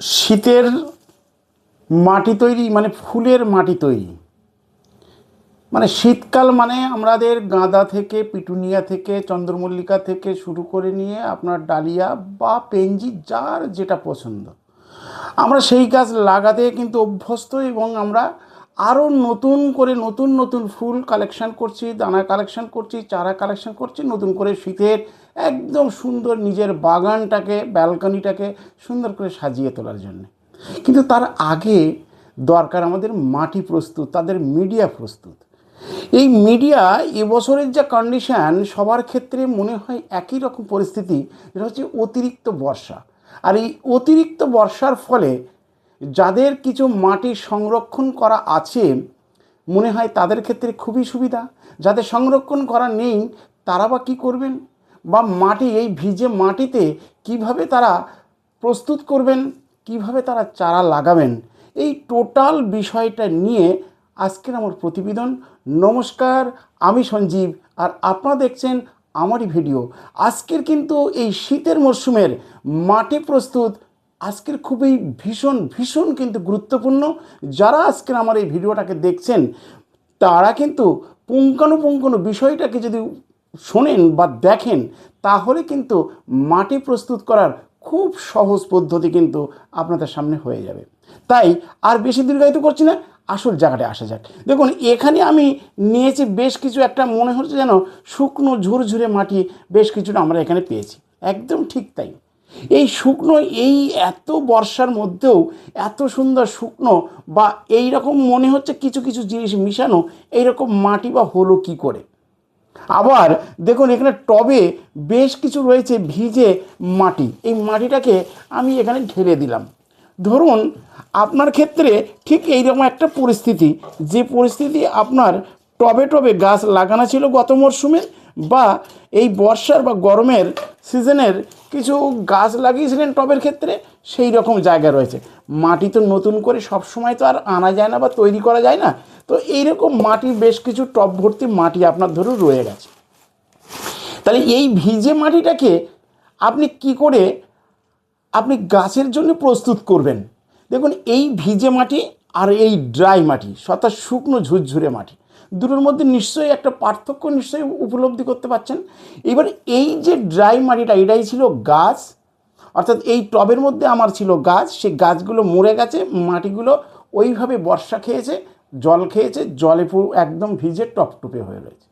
শীতের মাটি তৈরি মানে ফুলের মাটি তৈরি। মানে শীতকাল মানে আমাদের গাঁদা থেকে, পিটুনিয়া থেকে, চন্দ্রমল্লিকা থেকে শুরু করে নিয়ে আপনার ডালিয়া বা পেঞ্জি, যার যেটা পছন্দ। আমরা সেই গাছ লাগাতে কিন্তু অভ্যস্ত এবং আমরা আরও নতুন করে নতুন নতুন ফুল কালেকশন করছি, দানা কালেকশন করছি, চারা কালেকশন করছি, নতুন করে শীতের একদম সুন্দর নিজের বাগানটাকে ব্যালকনিটাকে সুন্দর করে সাজিয়ে তোলার জন্য। কিন্তু তার আগে দরকার আমাদের মাটি প্রস্তুত, তাদের মিডিয়া প্রস্তুত। এই মিডিয়া এবছরের যা কন্ডিশন সবার ক্ষেত্রে মনে হয় একই রকম পরিস্থিতি এটা হচ্ছে অতিরিক্ত বর্ষা। আর এই অতিরিক্ত বর্ষার ফলে যাদের কিছু মাটি সংরক্ষণ করা আছে, মনে হয় তাদের ক্ষেত্রে খুবই সুবিধা। যাদের সংরক্ষণ করা নেই, তারা বা কী করবেন? বা মাটি, এই ভিজে মাটিতে কীভাবে তারা প্রস্তুত করবেন, কীভাবে তারা চারা লাগাবেন, এই টোটাল বিষয়টা নিয়ে আজকের আমার প্রতিবেদন। নমস্কার, আমি সঞ্জীব আর আপনারা দেখছেন আমারই ভিডিও। আজকের কিন্তু এই শীতের মরশুমের মাটি প্রস্তুত আজকের খুবই ভীষণ ভীষণ কিন্তু গুরুত্বপূর্ণ। যারা আজকের আমার এই ভিডিওটাকে দেখছেন, তারা কিন্তু পুঙ্খানুপুঙ্খানু বিষয়টাকে যদি শোনেন বা দেখেন, তাহলে কিন্তু মাটি প্রস্তুত করার খুব সহজ পদ্ধতি কিন্তু আপনাদের সামনে হয়ে যাবে। তাই আর বেশি দীর্ঘায়িত করছি না, আসল জায়গাটায় আসা যাক। দেখুন, এখানে আমি নিয়েছি বেশ কিছু একটা, মনে হচ্ছে যেন শুকনো, ঝুরঝুরে মাটি বেশ কিছুটা আমরা এখানে পেয়েছি। একদম ঠিক তাই। এই শুকনো, এই এত বর্ষার মধ্যেও এত সুন্দর শুকনো বা এই রকম মনে হচ্ছে কিছু কিছু জিনিস মিশানো, এইরকম মাটি বা হলো কি করে? আবার দেখুন, এখানে টবে বেশ কিছু রয়েছে ভিজে মাটি। এই মাটিটাকে আমি এখানে ঢেলে দিলাম। ধরুন, আপনার ক্ষেত্রে ঠিক এইরকম একটা পরিস্থিতি। যে পরিস্থিতি আপনার টবে টবে গাছ লাগানো ছিল গত মরশুমে বা এই বর্ষার বা গরমের সিজনের কিছু গাছ লাগিয়েছিলেন টবের ক্ষেত্রে, সেই রকম জায়গা রয়েছে। মাটি তো নতুন করে সব সময় তো আর আনা যায় না বা তৈরি করা যায় না। তো এইরকম মাটি, বেশ কিছু টব ভর্তি মাটি আপনার ধরুন রয়ে গেছে। তাহলে এই ভিজে মাটিটাকে আপনি কি করে আপনি গাছের জন্য প্রস্তুত করবেন? দেখুন, এই ভিজে মাটি আর এই ড্রাই মাটি অর্থাৎ শুকনো ঝুরঝুরে মাটি দুটোর মধ্যে নিশ্চয়ই একটা পার্থক্য নিশ্চয়ই উপলব্ধি করতে পারছেন। এবার এই যে ড্রাই মাটিটা, এটাই ছিল গাছ, অর্থাৎ এই টবের মধ্যে আমার ছিল গাছ, সেই গাছগুলো মরে গেছে, মাটিগুলো ওইভাবে বর্ষা খেয়েছে, জল খেয়েছে, জলে পুরো একদম ভিজে টপটপে হয়ে রয়েছে।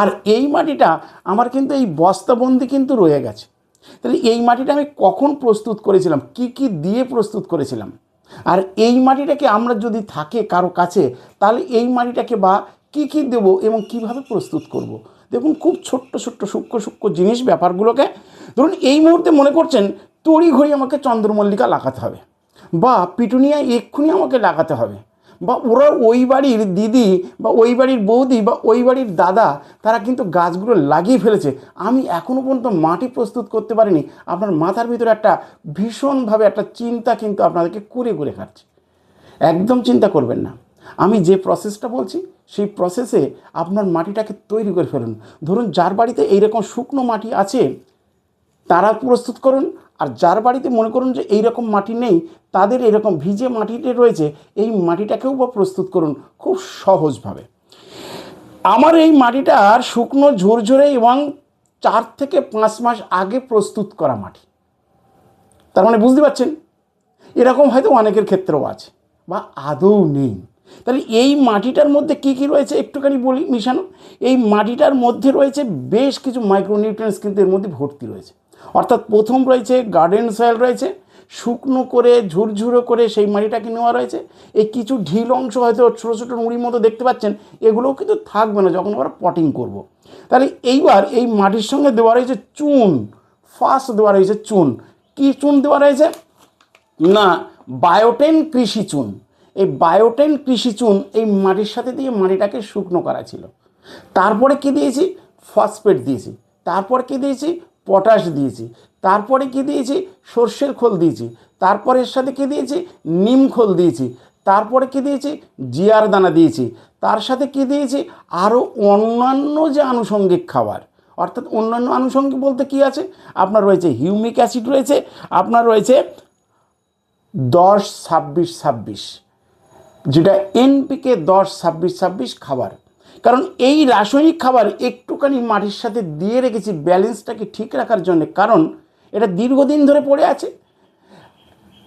আর এই মাটিটা, আমার কিন্তু এই বস্তাবন্দি কিন্তু রয়ে গেছে। তাহলে এই মাটিটা আমি কখন প্রস্তুত করেছিলাম? কি কি দিয়ে প্রস্তুত করেছিলাম? আর এই মাটিটাকে আমরা যদি থাকে কারও কাছে, তাহলে এই মাটিটাকে বা কি কি দেব এবং কীভাবে প্রস্তুত করব। দেখুন, খুব ছোট্ট ছোট্ট, সূক্ষ্ম সূক্ষ্ম জিনিস ব্যাপারগুলোকে ধরুন, এই মুহূর্তে মনে করছেন তড়ি ঘড়ি আমাকে চন্দ্রমল্লিকা লাগাতে হবে বা পিটুনিয়া এক্ষুনি আমাকে লাগাতে হবে বা ওরা ওই বাড়ির দিদি বা ওই বাড়ির বৌদি বা ওই বাড়ির দাদা, তারা কিন্তু গাছগুলো লাগিয়ে ফেলেছে। আমি এখনও পর্যন্ত মাটি প্রস্তুত করতে পারিনি। আপনার মাথার ভিতরে একটা ভীষণভাবে একটা চিন্তা কিন্তু আপনাদেরকে করে করে খাচ্ছে। একদম চিন্তা করবেন না। আমি যে প্রসেসটা বলছি সেই প্রসেসে আপনার মাটিটাকে তৈরি করে ফেলুন। ধরুন যার বাড়িতে এইরকম শুকনো মাটি আছে, তারা প্রস্তুত করুন। আর যার বাড়িতে মনে করুন যে এই রকম মাটি নেই, তাদের এরকম ভিজে মাটিতে রয়েছে, এই মাটিটাকেও বা প্রস্তুত করুন খুব সহজভাবে। আমার এই মাটিটার শুকনো, ঝুরঝুরে এবং চার থেকে পাঁচ মাস আগে প্রস্তুত করা মাটি। তার মানে বুঝতে পারছেন? এরকম হয়তো অনেকের ক্ষেত্রেও আছে, বা আদৌ নেই। তাহলে এই মাটিটার মধ্যে কী কী রয়েছে একটুখানি বলি মিশানো? এই মাটিটার মধ্যে রয়েছে বেশ কিছু মাইক্রোনিউট্রিয়েন্টস কিন্তু এর মধ্যে ভর্তি রয়েছে। অর্থাৎ প্রথম রয়েছে গার্ডেন সয়েল রয়েছে, শুকনো করে, ঝুরঝুরো করে সেই মাটিটাকে নেওয়া রয়েছে। এই কিছু ঢিল অংশ হয়তো ছোটো ছোটো নুড়ির মতো দেখতে পাচ্ছেন, এগুলোও কিন্তু থাকবে না যখন আমরা পটিং করব। তাহলে এইবার এই মাটির সঙ্গে দেওয়া রয়েছে চুন ফার্স্ট দেওয়া রয়েছে চুন। কী চুন দেওয়া রয়েছে? না বায়োটেন কৃষি চুন। এই বায়োটেন কৃষি চুন এই মাটির সাথে দিয়ে মাটিটাকে শুকনো করা ছিল। তারপরে কি দিয়েছি? ফসফেট দিয়েছি। তারপর কি দিয়েছি? পটাশ দিয়েছি। তারপরে কি দিয়েছি? সর্ষের খোল দিয়েছি। তারপরে এর সাথে কি দিয়েছি? নিম খোল দিয়েছি। তারপরে কি দিয়েছি? জিয়ার দানা দিয়েছি। তার সাথে কি দিয়েছি? আরও অন্যান্য যে আনুষঙ্গিক খাবার, অর্থাৎ অন্যান্য আনুষঙ্গিক বলতে কি আছে? আপনার রয়েছে হিউমিক অ্যাসিড রয়েছে, আপনার রয়েছে দশ ছাব্বিশ ছাব্বিশ। যেটা এনপিকে দশ, ছাব্বিশ ছাব্বিশ খাবার। কারণ এই রাসায়নিক খাবার একটুখানি মাটির সাথে দিয়ে রেখেছি, ব্যালেন্সটাকে ঠিক রাখার জন্য। কারণ এটা দীর্ঘদিন ধরে পড়ে আছে।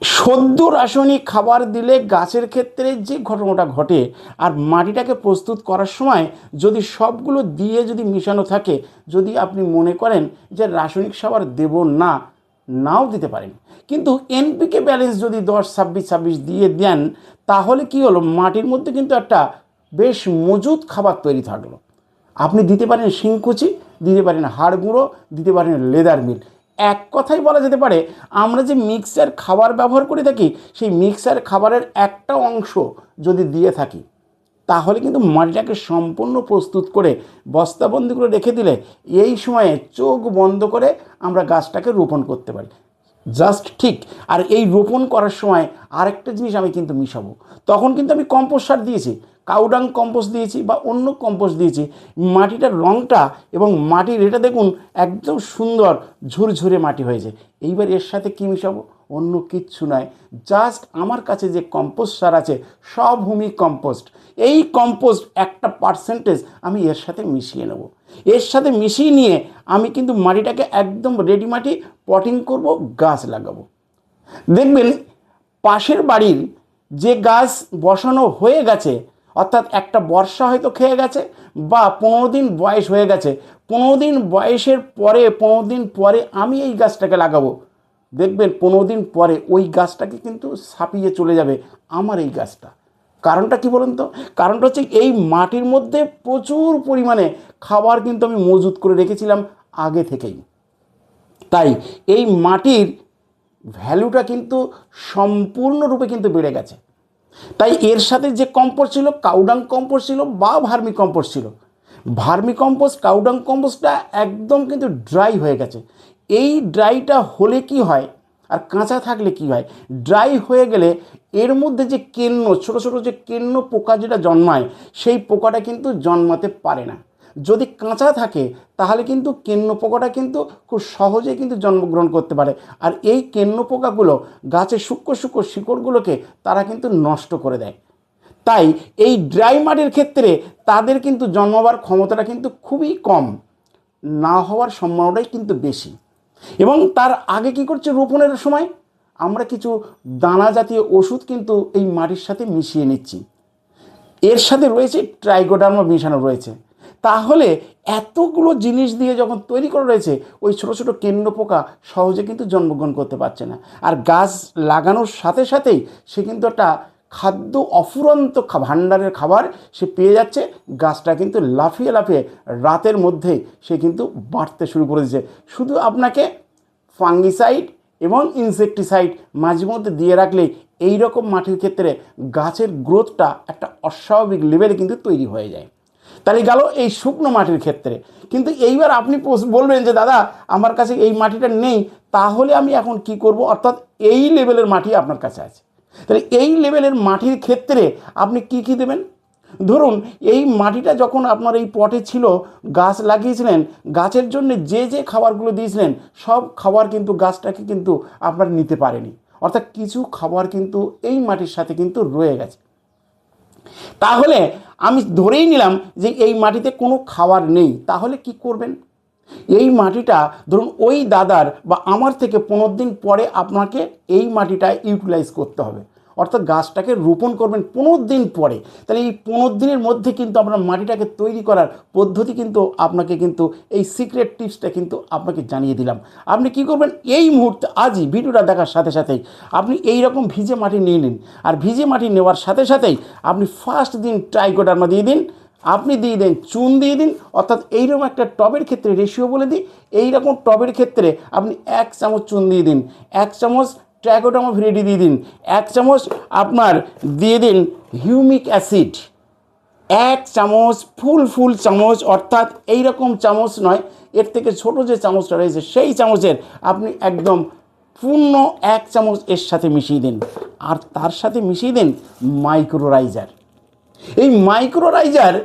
সদ্য রাসায়নিক খাবার দিলে গাছের ক্ষেত্রে যে ঘটনাটা ঘটে, আর মাটিটাকে প্রস্তুত করার সময় যদি সবগুলো দিয়ে যদি মিশানো থাকে, যদি আপনি মনে করেন যে রাসায়নিক খাবার দেব না, নাও দিতে পারেন। কিন্তু এনপিকে ব্যালেন্স যদি দশ, ছাব্বিশ ছাব্বিশ দিয়ে দেন, তাহলে কি হলো? মাটির মধ্যে কিন্তু একটা বেশ মজুদ খাবার তৈরি থাকল। আপনি দিতে পারেন শিংকুচি, দিতে পারেন হাড় গুঁড়ো দিতে পারেন লেদার মিল। এক কথাই বলা যেতে পারে, আমরা যে মিক্সার খাবার ব্যবহার করে থাকি, সেই মিক্সার খাবারের একটা অংশ যদি দিয়ে থাকি, তাহলে কিন্তু মাটিটাকে সম্পূর্ণ প্রস্তুত করে বস্তাবন্দি করে রেখে দিলে এই সময়ে চোখ বন্ধ করে আমরা গাছটাকে রোপণ করতে পারি। জাস্ট ঠিক। আর এই রোপণ করার সময় আরেকটা জিনিস আমি কিন্তু মিশাবো। তখন কিন্তু আমি কম্পোস্ট সার দিয়েছি। কাউডাং কম্পোস্ট দিয়েছি বা অন্য কম্পোস্ট দিয়েছি। মাটিটার রঙটা এবং মাটির এটা দেখুন, একদম সুন্দর ঝুরঝুরে মাটি হয়েছে। এইবার এর সাথে কী মিশাবো? অন্য কিচ্ছু নয় জাস্ট আমার কাছে যে কম্পোস্ট সার আছে, সব ভূমি কম্পোস্ট এই কম্পোস্ট একটা পার্সেন্টেজ আমি এর সাথে মিশিয়ে নেব। এর সাথে মিশিয়ে নিয়ে আমি কিন্তু মাটিটাকে একদম রেডি মাটি পটিং করব, গাছ লাগাবো। দেখবেন, পাশের বাড়ির যে গাছ বসানো হয়ে গেছে, অর্থাৎ একটা বর্ষা হয়তো খেয়ে গেছে বা পনেরো দিন বয়স হয়ে গেছে, পনেরো দিন বয়সের পরে, পনেরো দিন পরে আমি এই গাছটাকে লাগাবো। দেখবেন পনেরো দিন পরে ওই গাছটাকে কিন্তু ছাপিয়ে চলে যাবে আমার এই গাছটা। কারণটা কি বলুন তো? কারণটা হচ্ছে এই মাটির মধ্যে প্রচুর পরিমাণে খাবার কিন্তু আমি মজুত করে রেখেছিলাম আগে থেকেই। তাই এই মাটির ভ্যালুটা কিন্তু সম্পূর্ণরূপে কিন্তু বেড়ে গেছে। তাই এর সাথে যে কম্পোস্ট ছিল কাউডাং কম্পোস্ট ছিল বা ভার্মি কম্পোস্ট ছিল, ভার্মি কম্পোস্ট কাউডাং কম্পোস্টটা একদম কিন্তু ড্রাই হয়ে গেছে। এই ড্রাইটা হলে কি হয়? আর কাঁচা থাকলে কি হয়? ড্রাই হয়ে গেলে এর মধ্যে যে কেন্ন, ছোট ছোট যে কেন্ন পোকা যেটা জন্মায়, সেই পোকাটা কিন্তু জন্মাতে পারে না। যদি কাঁচা থাকে, তাহলে কিন্তু কেন্ন পোকাটা কিন্তু খুব সহজেই কিন্তু জন্মগ্রহণ করতে পারে। আর এই কেন্ন পোকাগুলো গাছের সূক্ষ্ম সূক্ষ্ম শিকড়গুলোকে তারা কিন্তু নষ্ট করে দেয়। তাই এই ড্রাই মাটির ক্ষেত্রে তাদের কিন্তু জন্মাবার ক্ষমতাটা কিন্তু খুবই কম। না হওয়ার সম্ভাবনাটাই কিন্তু বেশি। এবং তার আগে কি করছে রোপণের সময়? আমরা কিছু দানা জাতীয় ওষুধ কিন্তু এই মাটির সাথে মিশিয়ে নিচ্ছি। এর সাথে রয়েছে ট্রাইগোডার্মা মেশানো রয়েছে। তাহলে এতগুলো জিনিস দিয়ে যখন তৈরি করা রয়েছে, ওই ছোটো ছোটো কেন্দ্র পোকা সহজে কিন্তু জন্মগ্রহণ করতে পারছে না। আর গাছ লাগানোর সাথে সাথেই সে কিন্তু একটা খাদ্য অফুরন্ত ভাণ্ডারের খাবার সে পেয়ে যাচ্ছে। গাছটা কিন্তু লাফিয়ে লাফিয়ে রাতের মধ্যেই সে কিন্তু বাড়তে শুরু করে দিচ্ছে শুধু আপনাকে ফাঙ্গিসাইড এবং ইনসেকটিসাইড মাঝে মধ্যে দিয়ে রাখলেই এই রকম মাটির ক্ষেত্রে গাছের গ্রোথটা একটা অস্বাভাবিক লেভেলে কিন্তু তৈরি হয়ে যায়। তাহলে গেল এই শুকনো মাটির ক্ষেত্রে। কিন্তু এইবার আপনি বলবেন যে, দাদা, আমার কাছে এই মাটিটা নেই, তাহলে আমি এখন কি করব? অর্থাৎ এই লেভেলের মাটি আপনার কাছে আছে। তাহলে এই লেভেলের মাটির ক্ষেত্রে আপনি কি কি দেবেন? ধরুন, এই মাটিটা যখন আপনার এই পটে ছিল, গাছ লাগিয়েছিলেন, গাছের জন্য যে যে খাবারগুলো দিয়েছিলেন, সব খাবার কিন্তু গাছটাকে কিন্তু আপনার নিতে পারেনি। অর্থাৎ কিছু খাবার কিন্তু এই মাটির সাথে কিন্তু রয়ে গেছে। তাহলে আমি ধরেই নিলাম যে এই মাটিতে কোনো খাবার নেই, তাহলে কি করবেন? এই মাটিটা ধরুন ওই দাদার বা আমার থেকে পনেরো দিন পরে আপনাকে এই মাটিটা ইউটিলাইজ করতে হবে। অর্থাৎ গাছটাকে রোপণ করবেন পনেরো দিন পরে। তাহলে এই পনেরো দিনের মধ্যে কিন্তু আপনার মাটিটাকে তৈরি করার পদ্ধতি কিন্তু আপনাকে কিন্তু এই সিক্রেট টিপসটা কিন্তু আপনাকে জানিয়ে দিলাম। আপনি কি করবেন? এই মুহূর্তে আজই ভিডিওটা দেখার সাথে সাথেই আপনি এই রকম ভিজে মাটি নিয়ে নিন। আর ভিজে মাটি নেওয়ার সাথে সাথেই আপনি ফার্স্ট দিন ট্রাইকোডার্মা দিয়ে দিন। আপনি দিয়ে দেন, চুন দিয়ে দিন, অর্থাৎ এইরকম একটা টবের ক্ষেত্রে রেশিও বলে দিই, এইরকম টবের ক্ষেত্রে আপনি এক চামচ চুন দিয়ে দিন, এক চামচ ট্র্যাকোডামা ভিরেডি দিয়ে দিন, এক চামচ আপনার দিয়ে দিন হিউমিক অ্যাসিড এক চামচ ফুল ফুল চামচ, অর্থাৎ এই রকম চামচ নয়, এর থেকে ছোট যে চামচটা রয়েছে সেই চামচের আপনি একদম পূর্ণ এক চামচ এর সাথে মিশিয়ে দিন, আর তার সাথে মিশিয়ে দিন মাইক্রোরাইজার এই মাইক্রোরাইজার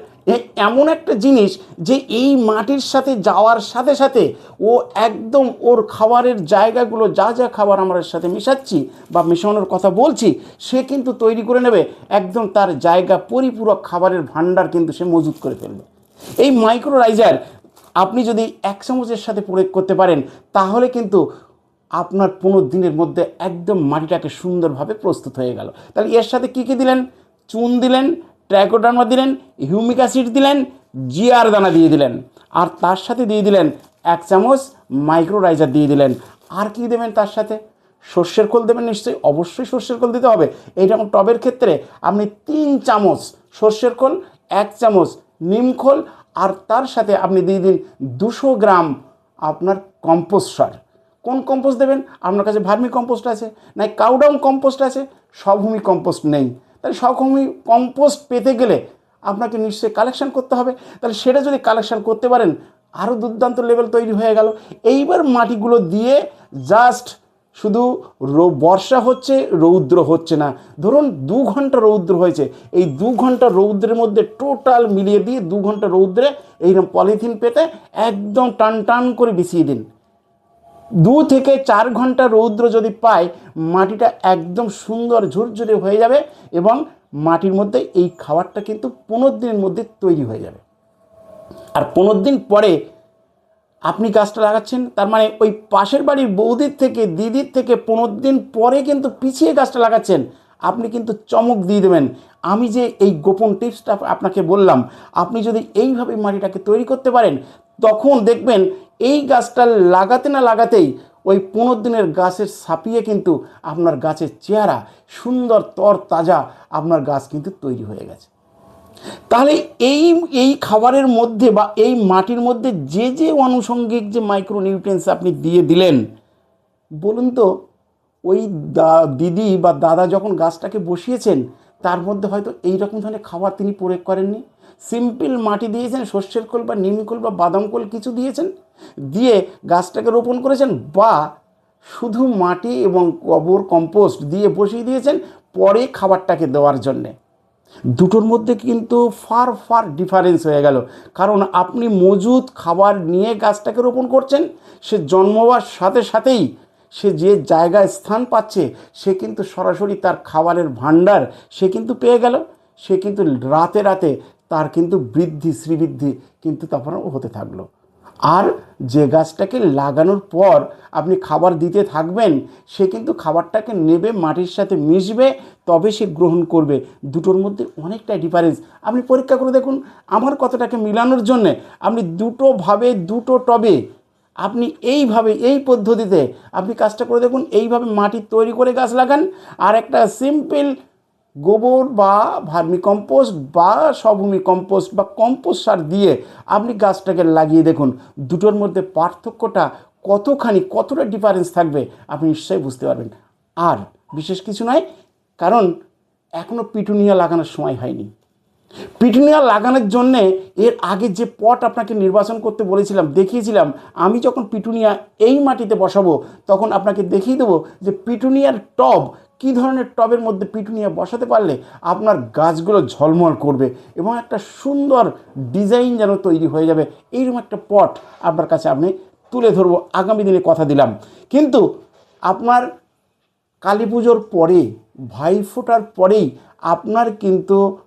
এমন একটা জিনিস যে এই মাটির সাথে যাওয়ার সাথে সাথে ও একদম ওর খাবারের জায়গাগুলো যা যা খাবার আমরা সাথে মেশাচ্ছি বা মেশানোর কথা বলছি, সে কিন্তু তৈরি করে নেবে, একদম তার জায়গা পরিপূরক খাবারের ভাণ্ডার কিন্তু সে মজুত করে ফেলবে। এই মাইক্রোরাইজার আপনি যদি এক চামচের সাথে প্রয়োগ করতে পারেন, তাহলে কিন্তু আপনার পনেরো দিনের মধ্যে একদম মাটিটাকে সুন্দরভাবে প্রস্তুত হয়ে গেল। তাহলে এর সাথে কী কী দিলেন? চুন দিলেন ট্র্যাকোডার্মা দিলেন, হিউমিক অ্যাসিড দিলেন, জিআর দানা দিয়ে দিলেন। আর তার সাথে দিয়ে দিলেন এক চামচ মাইক্রোরাইজার দিয়ে দিলেন। আর কি দেবেন তার সাথে? সর্ষের খোল দেবেন নিশ্চয়ই? অবশ্যই সর্ষের খোল দিতে হবে। এইরকম টবের ক্ষেত্রে আপনি তিন চামচ সর্ষের খোল, এক চামচ নিম খোল, আর তার সাথে আপনি দিয়ে দিন দুশো গ্রাম আপনার কম্পোস্ট সার। কোন কম্পোস্ট দেবেন? আপনার কাছে ভার্মি কম্পোস্ট আছে না কাউডাউন কম্পোস্ট আছে সবভূমি কম্পোস্ট নেই। তাহলে সবভূমি কম্পোস্ট পেতে গেলে আপনাকে নিশ্চয়ই কালেকশান করতে হবে। তাহলে সেটা যদি কালেকশান করতে পারেন আরও দুর্দান্ত লেভেল তৈরি হয়ে গেল। এইবার মাটিগুলো দিয়ে জাস্ট শুধু বর্ষা হচ্ছে, রৌদ্র হচ্ছে না। ধরুন দু ঘণ্টা রৌদ্র হয়েছে। এই দু ঘণ্টা রৌদ্রের মধ্যে টোটাল মিলিয়ে দিয়ে দু ঘণ্টা রৌদ্রে এইরকম পলিথিন পেতে একদম টান টান করে বিছিয়ে দিন। দু থেকে চার ঘণ্টা রৌদ্র যদি পায়, মাটিটা একদম সুন্দর ঝুরঝুরে হয়ে যাবে এবং মাটির মধ্যে এই খাবারটা কিন্তু পনেরো দিনের মধ্যে তৈরি হয়ে যাবে। আর পনেরো দিন পরে আপনি গাছটা লাগাচ্ছেন, তার মানে ওই পাশের বাড়ির বৌদির থেকে, দিদির থেকে পনেরো দিন পরে কিন্তু পিছিয়ে গাছটা লাগাচ্ছেন, আপনি কিন্তু চমক দিয়ে দেবেন। আমি যে এই গোপন টিপসটা আপনাকে বললাম, আপনি যদি এইভাবে মাটিটাকে তৈরি করতে পারেন তখন দেখবেন এই গাছটা লাগাতে না লাগাতেই ওই পনেরো দিনের গাছের ছাপিয়ে কিন্তু আপনার গাছের চেহারা সুন্দর তর তাজা আপনার গাছ কিন্তু তৈরি হয়ে গেছে। তাহলে এই এই খাবারের মধ্যে বা এই মাটির মধ্যে যে যে আনুষঙ্গিক যে মাইক্রো নিউট্রিয়েন্টস আপনি দিয়ে দিলেন, বলুন তো, ওই দিদি বা দাদা যখন গাছটাকে বসিয়েছেন, তার মধ্যে হয়তো এই রকম ধরনের খাবার তিনি প্রয়োগ করেননি? সিম্পল মাটি দিয়েছেন, সর্ষের খোল বা নিম খোল বা বাদাম খোল কিছু দিয়েছেন, দিয়ে গাছটাকে রোপণ করেছেন বা শুধু মাটি এবং গোবর কম্পোস্ট দিয়ে বসিয়ে দিয়েছেন পরে খাবারটাকে দেওয়ার জন্যে। দুটোর মধ্যে কিন্তু ফার ফার ডিফারেন্স হয়ে গেল। কারণ আপনি মজুদ খাবার নিয়ে গাছটাকে রোপণ করছেন, সে জন্মবার সাথে সাথেই সে যে জায়গায় স্থান পাচ্ছে, সে কিন্তু সরাসরি তার খাবারের ভাণ্ডার সে কিন্তু পেয়ে গেল। সে কিন্তু রাতে রাতে তার কিন্তু বৃদ্ধি, শ্রীবৃদ্ধি কিন্তু তখন হতে থাকল। আর যে গাছটাকে লাগানোর পর আপনি খাবার দিতে থাকবেন, সে কিন্তু খাবারটাকে নেবে, মাটির সাথে মিশবে, তবে সে গ্রহণ করবে। দুটোর মধ্যে অনেকটা ডিফারেন্স আপনি পরীক্ষা করে দেখুন, আমার কথাটাকে মিলানোর জন্যে আপনি দুটোভাবে দুটো টবে আপনি এইভাবে, এই পদ্ধতিতে আপনি কাজটা করে দেখুন, এইভাবে মাটি তৈরি করে গাছ লাগান। আর একটা সিম্পল গোবর বা ভার্মি কম্পোস্ট বা সভূমি কম্পোস্ট বা কম্পোস্ট সার দিয়ে আপনি গাছটাকে লাগিয়ে দেখুন। দুটোর মধ্যে পার্থক্যটা কতখানি, কতটা ডিফারেন্স থাকবে আপনি নিশ্চয়ই বুঝতে পারবেন। আর বিশেষ কিছু নয়, কারণ এখনও পিটুনিয়া লাগানোর সময় হয়নি। পিটুনিয়া লাগানোর জন্যে এর আগে যে পট আপনাকে নির্বাচন করতে বলেছিলাম, দেখিয়েছিলাম, আমি যখন পিটুনিয়া এই মাটিতে বসাবো, তখন আপনাকে দেখিয়ে দেবো যে পিটুনিয়ার টব কী ধরনের টবের মধ্যে পিটুনিয়া বসাতে পারলে আপনার গাছগুলো ঝলমল করবে এবং একটা সুন্দর ডিজাইন যেন তৈরি হয়ে যাবে? এইরকম একটা পট আপনার কাছে আপনি তুলে ধরবো। আগামী দিনে কথা দিলাম। কিন্তু আপনার কালী পুজোর পরে ভাইফোঁটার পরেই আপনার কিন্তু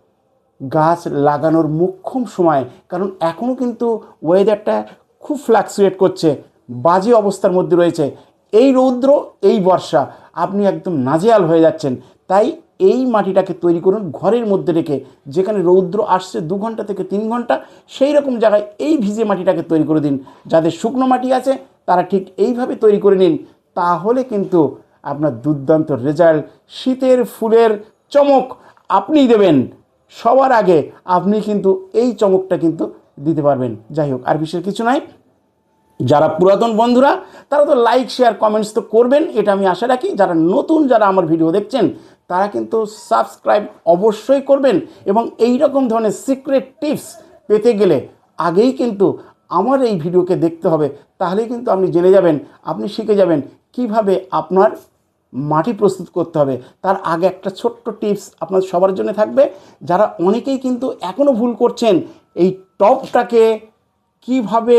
গাছ লাগানোর মোক্ষম সময়। কারণ এখনও কিন্তু ওয়েদারটা খুব ফ্ল্যাকচুয়েট করছে। বাজে অবস্থার মধ্যে রয়েছে। এই রৌদ্র, এই বর্ষা। আপনি একদম নাজেয়াল হয়ে যাচ্ছেন। তাই এই মাটিটাকে তৈরি করুন, ঘরের মধ্যে রেখে, যেখানে রৌদ্র আসছে দু ঘণ্টা থেকে তিন ঘণ্টা, সেই রকম জায়গায় এই ভিজে মাটিটাকে তৈরি করে দিন। যাদের শুকনো মাটি আছে, তারা ঠিক এইভাবে তৈরি করে নিন। তাহলে কিন্তু আপনার দুর্দান্ত রেজাল্ট, শীতের ফুলের চমক আপনিই দেবেন। সবার আগে আপনি কিন্তু এই চমকটা কিন্তু দিতে পারবেন। যাই হোক, আর বিশেষ কিছু নাই যারা পুরাতন বন্ধুরা, তারা তো লাইক শেয়ার কমেন্টস তো করবেন, এটা আমি আশা রাখি। যারা নতুন, যারা আমার ভিডিও দেখছেন, তারা কিন্তু সাবস্ক্রাইব অবশ্যই করবেন এবং এই রকম ধরনের সিক্রেট টিপস পেতে গেলে আগেই কিন্তু আমার এই ভিডিওকে দেখতে হবে। তাহলেই কিন্তু আপনি জেনে যাবেন, আপনি শিখে যাবেন কীভাবে আপনার মাটি প্রস্তুত করতে হবে। তার আগে একটা ছোট্ট টিপস আপনার সবার জন্য থাকবে। যারা অনেকেই কিন্তু এখনও ভুল করছেন, এই টপটাকে কীভাবে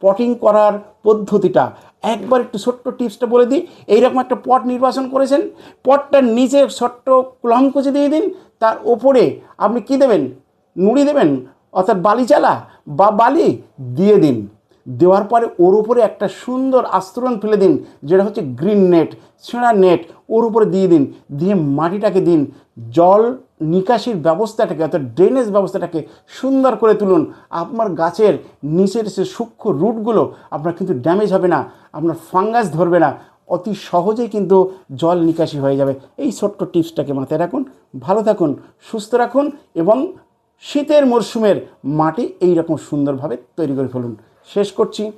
পটিং করার পদ্ধতিটা। একবার একটু ছোট্ট টিপসটা বলে দিই। এইরকম একটা পট নির্বাচন করেছেন। পটটার নিচে ছোট্ট কুলম কুচি দিয়ে দিন। তার ওপরে আপনি কি দেবেন? নুড়ি দেবেন? অর্থাৎ বালি চালা বা বালি দিয়ে দিন। দেওয়ার পরে ওর উপরে একটা সুন্দর আস্তরণ ফেলে দিন, যেটা হচ্ছে গ্রিন নেট ছেঁড়া নেট ওর উপরে দিয়ে দিন। দিয়ে মাটিটাকে দিন। জল নিকাশির ব্যবস্থাটাকে অর্থাৎ ড্রেনেজ ব্যবস্থাটাকে সুন্দর করে তুলুন। আপনার গাছের নিচের সে সূক্ষ্ম রুটগুলো, আপনার কিন্তু ড্যামেজ হবে না, আপনার ফাঙ্গাস ধরবে না। অতি সহজেই কিন্তু জল নিকাশি হয়ে যাবে। এই ছোট্ট টিপসটাকে মাথায় রাখুন। ভালো থাকুন, সুস্থ রাখুন এবং শীতের মরশুমের মাটি এই রকম সুন্দরভাবে তৈরি করে ফেলুন। শেষ করছি।